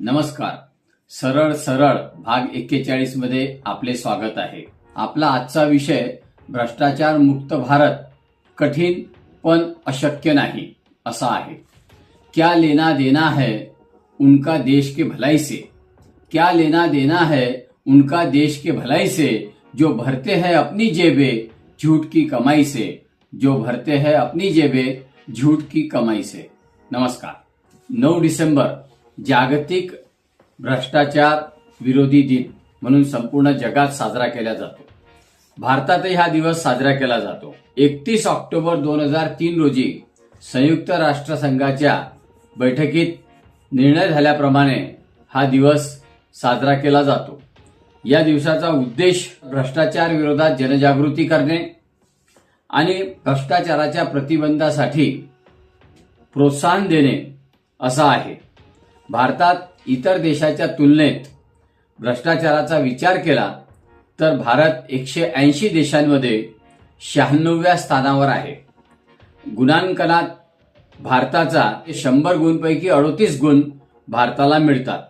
नमस्कार. सरळ सरळ भाग एक्केचाळीस मध्ये आपले स्वागत आहे. आपला आजचा विषय भ्रष्टाचार मुक्त भारत कठीण पण अशक्य नाही, असा आहे. क्या लेना देना है उनका देश के भलाई से? क्या लेना देना है उनका देश के भलाई से जो भरते हैं अपनी जेबे झूठ की कमाई से? जो भरते हैं अपनी जेबे झूठ की कमाई से। नमस्कार. नऊ डिसेंबर जागतिक भ्रष्टाचार विरोधी दिन म्हणून संपूर्ण जगात साजरा केला जातो. भारतातही हा दिवस साजरा केला जातो. एकतीस ऑक्टोबर दोन हजार तीन रोजी संयुक्त राष्ट्रसंघाच्या बैठकीत निर्णय झाल्याप्रमाणे हा दिवस साजरा केला जातो. या दिवसाचा उद्देश भ्रष्टाचार विरोधात जनजागृती करणे आणि भ्रष्टाचाराच्या प्रतिबंधासाठी प्रोत्साहन देणे असा आहे. भारतात इतर देशाच्या तुलनेत भ्रष्टाचाराचा विचार केला तर भारत एकशे ऐंशी देशांमध्ये शहाण्णव्या स्थानावर आहे. गुणांकनात भारताचा शंभर गुणपैकी अडोतीस गुण भारताला मिळतात.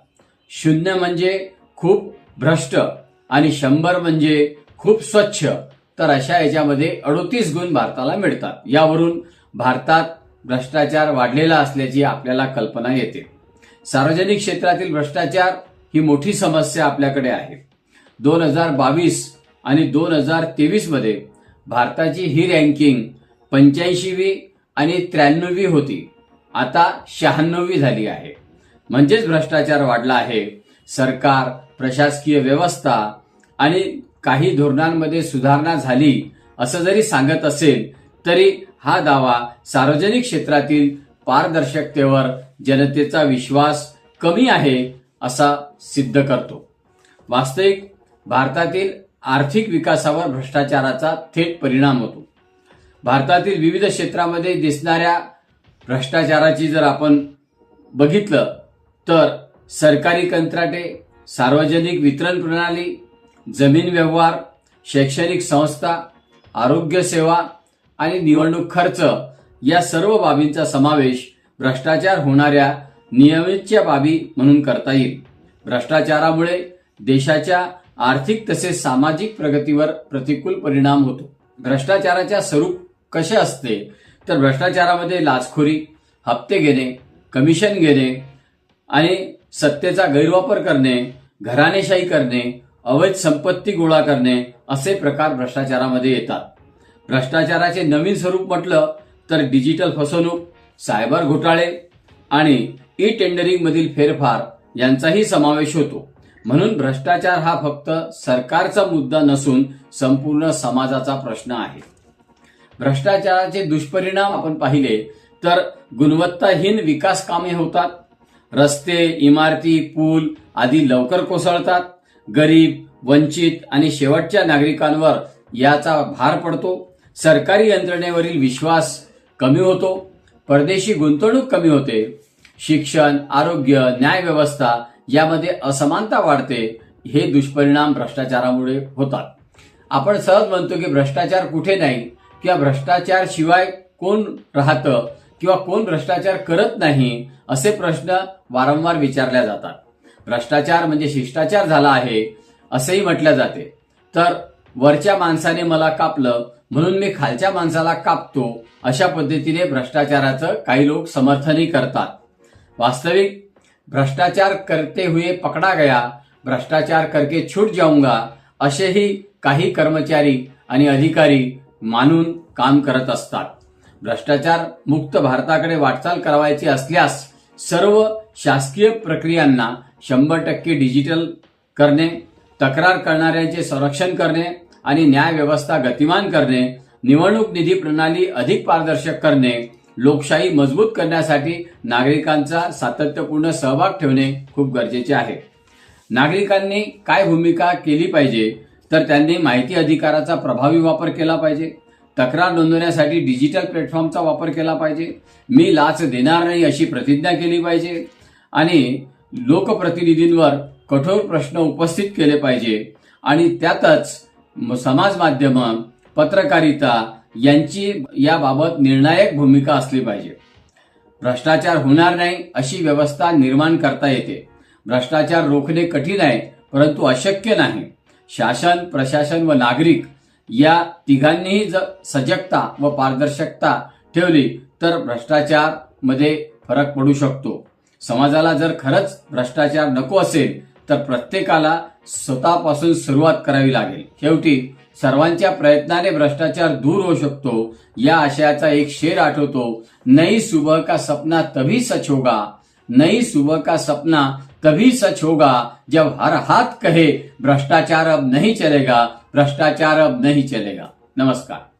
शून्य म्हणजे खूप भ्रष्ट आणि शंभर म्हणजे खूप स्वच्छ तर अशा याच्यामध्ये अडोतीस गुण भारताला मिळतात. यावरून भारतात भ्रष्टाचार वाढलेला असल्याची आपल्याला कल्पना येते. सार्वजनिक क्षेत्रातील भ्रष्टाचार ही मोठी समस्या आपल्याकडे आहे. दोन हजार बावीस आणि दोन हजार तेवीसमध्ये भारताची ही रँकिंग पंच्याऐंशीवी आणि त्र्याण्णवी होती. आता शहाण्णवी झाली आहे. म्हणजेच भ्रष्टाचार वाढला आहे. सरकार प्रशासकीय व्यवस्था आणि काही धोरणांमध्ये सुधारणा झाली असं जरी सांगत असेल तरी हा दावा सार्वजनिक क्षेत्रातील पारदर्शकतेवर जनतेचा विश्वास कमी आहे असा सिद्ध करतो. वास्तविक भारतातील आर्थिक विकासावर भ्रष्टाचाराचा थेट परिणाम होतो. भारतातील विविध क्षेत्रामध्ये दिसणाऱ्या भ्रष्टाचाराची जर आपण बघितलं तर सरकारी कंत्राटे सार्वजनिक वितरण प्रणाली जमीन व्यवहार शैक्षणिक संस्था आरोग्य सेवा आणि निवडणूक खर्च या सर्व बाबींचा समावेश भ्रष्टाचार होणाऱ्या नियमितच्या बाबी म्हणून करता येईल. भ्रष्टाचारामुळे देशाच्या आर्थिक तसेच सामाजिक प्रगतीवर प्रतिकूल परिणाम होतो. भ्रष्टाचाराच्या स्वरूप कसे असते? तर भ्रष्टाचारामध्ये लाचखोरी हप्ते घेणे कमिशन घेणे आणि सत्तेचा गैरवापर करणे घराणेशाही करणे अवैध संपत्ती गोळा करणे असे प्रकार भ्रष्टाचारामध्ये येतात. भ्रष्टाचाराचे नवीन स्वरूप म्हटलं तर डिजिटल फसवणूक सायबर घोटाळे आणि ई टेंडरिंग मधील फेरफार यांचाही समावेश होतो. म्हणून भ्रष्टाचार हा फक्त सरकारचा मुद्दा नसून संपूर्ण समाजाचा प्रश्न आहे. भ्रष्टाचाराचे दुष्परिणाम आपण पाहिले तर गुणवत्ताहीन विकास कामे होतात. रस्ते इमारती पूल आदी लवकर कोसळतात. गरीब वंचित आणि शेवटच्या नागरिकांवर याचा भार पडतो. सरकारी यंत्रणेवरील विश्वास कमी होतो. परदेशी गुंतवणूक कमी होते. शिक्षण आरोग्य न्याय व्यवस्था यामध्ये असमानता वाढते हे दुष्परिणाम भ्रष्टाचारामुळे होतात. आपण सहज म्हणतो की भ्रष्टाचार कुठे नाही किंवा भ्रष्टाचार शिवाय कोण राहतं किंवा कोण भ्रष्टाचार करत नाही असे प्रश्न वारंवार विचारल्या जातात. भ्रष्टाचार म्हणजे शिष्टाचार झाला आहे असेही म्हटलं जाते. तर वरच्या माणसाने मला कापलं म्हणून मी खालच्या माणसाला कापतो अशा पद्धतीने भ्रष्टाचाराचं काही लोक समर्थनही करतात. वास्तविक भ्रष्टाचार करते हुए पकडा गया भ्रष्टाचार करके छूट जाऊंगा असेही काही कर्मचारी आणि अधिकारी मानून काम करत असतात. भ्रष्टाचार मुक्त भारताकडे वाटचाल करावायची असल्यास सर्व शासकीय प्रक्रियांना शंभर टक्के डिजिटल करणे तक्रार करणाऱ्यांचे संरक्षण करणे आणि न्यायव्यवस्था गतिमान करणे निवडणूक निधी प्रणाली अधिक पारदर्शक करणे लोकशाही मजबूत करण्यासाठी नागरिकांचा सातत्यपूर्ण सहभाग ठेवणे खूप गरजेचे आहे. नागरिकांनी काय भूमिका केली पाहिजे तर त्यांनी माहिती अधिकाराचा प्रभावी वापर केला पाहिजे तक्रार नोंदवण्यासाठी डिजिटल प्लॅटफॉर्मचा वापर केला पाहिजे मी लाच देणार नाही अशी प्रतिज्ञा केली पाहिजे आणि लोकप्रतिनिधींवर कठोर प्रश्न उपस्थित केले पाहिजे आणि त्यातच समाज माध्यम पत्रकारिता यांची याबाबत निर्णायक भूमिका असली पाहिजे. भ्रष्टाचार होणार नाही अशी व्यवस्था निर्माण करता येते. भ्रष्टाचार रोखणे कठीण आहे परंतु अशक्य नाही. शासन प्रशासन व नागरिक या तिघांनीही जर सजगता व पारदर्शकता ठेवली तर भ्रष्टाचारमध्ये फरक पडू शकतो. समाजाला जर खरंच भ्रष्टाचार नको असेल तर प्रत्येकाला स्वतःपासून सुरुवात करावी लागेल. शेवटी सर्वांच्या प्रयत्नाने भ्रष्टाचार दूर होऊ शकतो या आशयाचा एक शेर आठवतो नई सुबह का सपना तभी सच होगा नई सुबह का सपना तभी सच होगा जब हर हाथ कहे भ्रष्टाचार अब नहीं चलेगा भ्रष्टाचार अब नहीं चलेगा। नमस्कार।